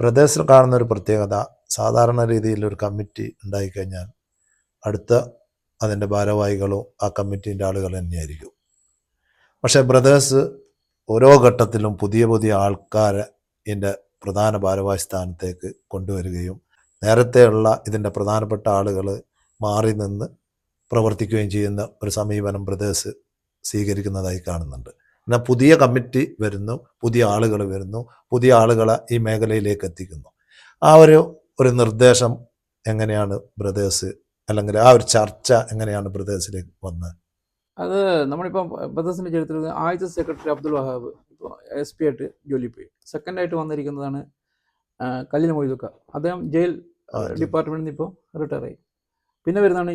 ബ്രദേഴ്സിൽ കാണുന്ന ഒരു പ്രത്യേകത സാധാരണ രീതിയിൽ ഒരു കമ്മിറ്റി ഉണ്ടായിക്കഴിഞ്ഞാൽ അടുത്ത അതിന്റെ ഭാരവാഹികളും ആ കമ്മിറ്റീന്റെ ആളുകൾ തന്നെയായിരിക്കും. പക്ഷേ ബ്രദേഴ്സ് ഓരോ ഘട്ടത്തിലും പുതിയ പുതിയ ആൾക്കാരെ ഇതിന്റെ പ്രധാന ഭാരവാഹി സ്ഥാനത്തേക്ക് കൊണ്ടുവരികയും നേരത്തെയുള്ള ഇതിന്റെ പ്രധാനപ്പെട്ട ആളുകൾ മാറി നിന്ന് പ്രവർത്തിക്കുകയും ചെയ്യുന്ന ഒരു സമീപനം ബ്രദേഴ്സ് സ്വീകരിക്കുന്നതായി കാണുന്നുണ്ട്. എന്നാൽ പുതിയ കമ്മിറ്റി വരുന്നു പുതിയ ആളുകൾ വരുന്നു പുതിയ ആളുകളെ ഈ മേഖലയിലേക്ക് എത്തിക്കുന്നു. ആ ഒരു ഒരു നിർദ്ദേശം എങ്ങനെയാണ് ബ്രദേഴ്സ് അല്ലെങ്കിൽ ആ ഒരു ചർച്ച എങ്ങനെയാണ് ബ്രദേഴ്സിലേക്ക് വന്നത് അത് നമ്മളിപ്പം ബ്രദേഴ്സിന്റെ ചരിത്രത്തിൽ ആദ്യത്തെ സെക്രട്ടറി അബ്ദുൾ വഹാബ് ഇപ്പോൾ എസ് പി ആയിട്ട് ജോലി പോയി. സെക്കൻഡ് ആയിട്ട് വന്നിരിക്കുന്നതാണ് കല്ലിന് കല്ലിൽ മൊയ്തുക്ക. അദ്ദേഹം ജയിൽ ഡിപ്പാർട്ട്മെന്റിൽ നിന്ന് ഇപ്പോൾ റിട്ടയർ ആയി. പിന്നെ വരുന്നതാണ്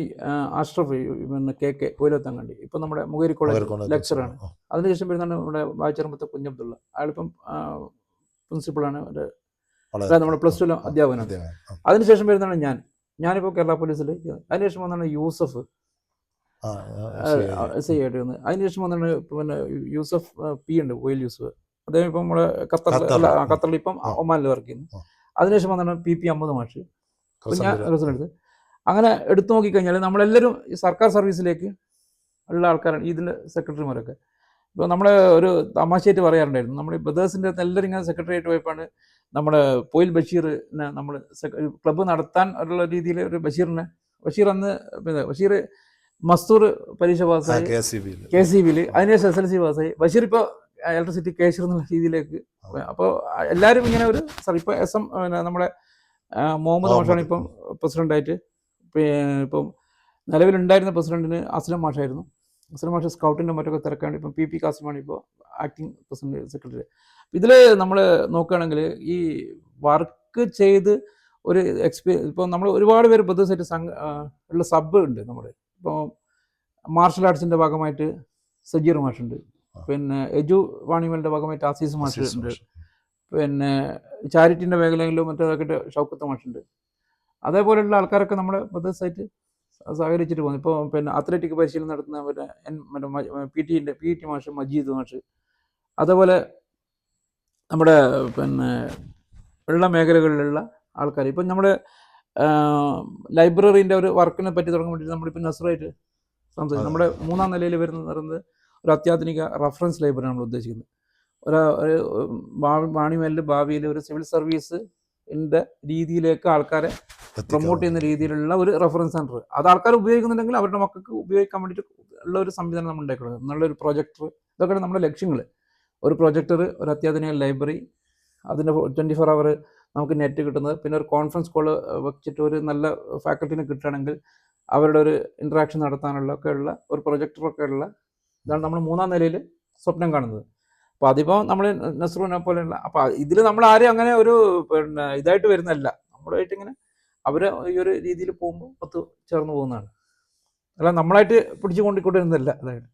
അഷ്റഫ് പിന്നെ കെ കെ കോയിലത്തങ്കണ്ടി ഇപ്പം നമ്മുടെ മുഗേരി കോളേജ് ലെക്ചറാണ് അതിനുശേഷം വരുന്നതാണ് നമ്മുടെ വായിച്ചറമ്പത്തെ കുഞ്ഞബ്ദുള്ള അയാളിപ്പം പ്രിൻസിപ്പളാണ് ഒരു അതായത് നമ്മുടെ പ്ലസ് ടു അധ്യാപകനാണ്. അതിനുശേഷം വരുന്നതാണ് ഞാൻ. ഞാനിപ്പോൾ കേരള പോലീസിൽ അതിനുശേഷം വന്നാണ് യൂസഫ്. എസ് ഐ ആയിട്ട് വന്നത് അതിനുശേഷം വന്നാണ് പിന്നെ യൂസഫ് പി ഉണ്ട് ഒയിൽ യൂസഫ് അദ്ദേഹം ഇപ്പം നമ്മുടെ ഖത്തറിൽ ഖത്തറിൽ, ഇപ്പം ഒമാനിൽ വർക്ക് ചെയ്യുന്നു. അതിനുശേഷം വന്നാണ് പി പി അമ്മദ് മാഷ്. ഞാൻ റിസൾട്ട് എടുത്ത് അങ്ങനെ എടുത്തു നോക്കിക്കഴിഞ്ഞാൽ നമ്മളെല്ലാവരും ഈ സർക്കാർ സർവീസിലേക്ക് ഉള്ള ആൾക്കാരാണ് ഇതിന്റെ സെക്രട്ടറിമാരൊക്കെ. ഇപ്പോൾ നമ്മൾ ഒരു തമാശയായിട്ട് പറയാറുണ്ടായിരുന്നു. നമ്മുടെ ബ്രദേഴ്സിന്റെ എല്ലാവരും ഇങ്ങനെ സെക്രട്ടറിയായിട്ട് പോയപ്പോഴാണ് നമ്മുടെ പോയിൽ ബഷീറിനെ നമ്മൾ ക്ലബ്ബ് നടത്താൻ ഉള്ള രീതിയിൽ ഒരു ബഷീറിനെ ബഷീർ അന്ന് പിന്നെ ബഷീർ മസ്തൂർ പരീക്ഷ പാസ്സായി. കെ സി ബിയിൽ കെ സി ബിയിൽ അതിനുശേഷം എസ് എൽ സി പാസ്സായി. ബഷീർ ഇപ്പോൾ ഇലക്ട്രിസിറ്റി കേഷർ എന്നുള്ള രീതിയിലേക്ക് അപ്പോൾ എല്ലാവരും ഇങ്ങനെ ഒരു സാർ ഇപ്പോൾ എസ് എം പിന്നെ നമ്മുടെ മുഹമ്മദ് മോഷാണ് ഇപ്പം പ്രസിഡന്റായിട്ട് ഇപ്പം നിലവിലുണ്ടായിരുന്ന പ്രസിഡന്റിന് അസ്ലം മാഷായിരുന്നു. അസ്ലം മാഷ സ്കൗട്ടിന്റെ മറ്റൊക്കെ തിരക്കാണ്. ഇപ്പം പി പി കാസിമാണ് ഇപ്പോൾ ആക്ടിങ് പ്രസിഡന്റ് സെക്രട്ടറി ഇതിൽ നമ്മൾ നോക്കുകയാണെങ്കിൽ ഈ വർക്ക് ചെയ്ത് ഒരു എക്സ്പീരിയൻസ് ഇപ്പോൾ നമ്മൾ ഒരുപാട് പേര് ബ്രദേഴ്സായിട്ട് സംഘ ഉള്ള സബ് ഉണ്ട് നമ്മുടെ. ഇപ്പോൾ മാർഷൽ ആർട്സിന്റെ ഭാഗമായിട്ട് സജീർ മാഷുണ്ട്. പിന്നെ എജു വാണിമലിന്റെ ഭാഗമായിട്ട് ആസീസ് മാഷ്. ഉണ്ട് പിന്നെ ചാരിറ്റിന്റെ മേഖലയിലും മറ്റേതൊക്കെ ഷൗക്കത്ത് മാഷുണ്ട്. അതേപോലെയുള്ള ആൾക്കാരൊക്കെ നമ്മുടെ പ്രദേശമായിട്ട് സഹകരിച്ചിട്ട് പോകുന്നു. ഇപ്പോൾ പിന്നെ അത്ലറ്റിക് പരിശീലനം നടത്തുന്ന പിന്നെ എൻ മറ്റേ പി ടിന്റെ പി ടി മാഷ് മജീദ് മാഷ്. അതേപോലെ നമ്മുടെ പിന്നെ ഉള്ള മേഖലകളിലുള്ള ആൾക്കാർ ഇപ്പം നമ്മുടെ ലൈബ്രറീന്റെ ഒരു വർക്കിനെ പറ്റി തുടങ്ങാൻ വേണ്ടിയിട്ട് നമ്മളിപ്പോൾ നസറായിട്ട് സംസാരിക്കും. നമ്മുടെ മൂന്നാം നിലയിൽ വരുന്നത് പറയുന്നത് ഒരു അത്യാധുനിക റഫറൻസ് ലൈബ്രറി നമ്മൾ ഉദ്ദേശിക്കുന്നത്. ഒരു ഒരു വാണിമേലിൽ ഭാവിയിൽ ഒരു സിവിൽ സർവീസ് രീതിയിലേക്ക് ആൾക്കാരെ പ്രൊമോട്ട് ചെയ്യുന്ന രീതിയിലുള്ള ഒരു റെഫറൻസ് സെന്റർ അത് ആൾക്കാർ ഉപയോഗിക്കുന്നുണ്ടെങ്കിൽ അവരുടെ മക്കൾക്ക് ഉപയോഗിക്കാൻ വേണ്ടിയിട്ട് ഉള്ള ഒരു സംവിധാനം നമ്മൾ ഉണ്ടാക്കുന്നത് നല്ലൊരു പ്രൊജക്ടർ ഇതൊക്കെയാണ് നമ്മുടെ ലക്ഷ്യങ്ങൾ. ഒരു പ്രൊജക്ടർ ഒരു അത്യാധുനിക ലൈബ്രറി അതിന്റെ ട്വന്റി ഫോർ അവർ നമുക്ക് നെറ്റ് കിട്ടുന്നത്. പിന്നെ ഒരു കോൺഫറൻസ് കോൾ വെച്ചിട്ട് ഒരു നല്ല ഫാക്കൽറ്റിനെ കിട്ടുകയാണെങ്കിൽ അവരുടെ ഒരു ഇൻട്രാക്ഷൻ നടത്താനുള്ള ഒക്കെ ഉള്ള ഒരു പ്രൊജക്ടറൊക്കെ ഉള്ള ഇതാണ് നമ്മൾ മൂന്നാം നിലയിൽ സ്വപ്നം കാണുന്നത്. അപ്പോൾ അതിപ്പോൾ നമ്മൾ നസ്രുവിനെ പോലെയുള്ള അപ്പോൾ ഇതിൽ നമ്മൾ ആരും അങ്ങനെ ഒരു പിന്നെ ഇതായിട്ട് വരുന്നതല്ല. നമ്മളായിട്ട് ഇങ്ങനെ അവർ ഈ ഒരു രീതിയിൽ പോകുമ്പോൾ ഒത്തു ചേർന്ന് പോകുന്നതാണ്. അല്ല നമ്മളായിട്ട് പിടിച്ചു കൊണ്ടിക്കൊണ്ടിരുന്നതല്ല അതായത്.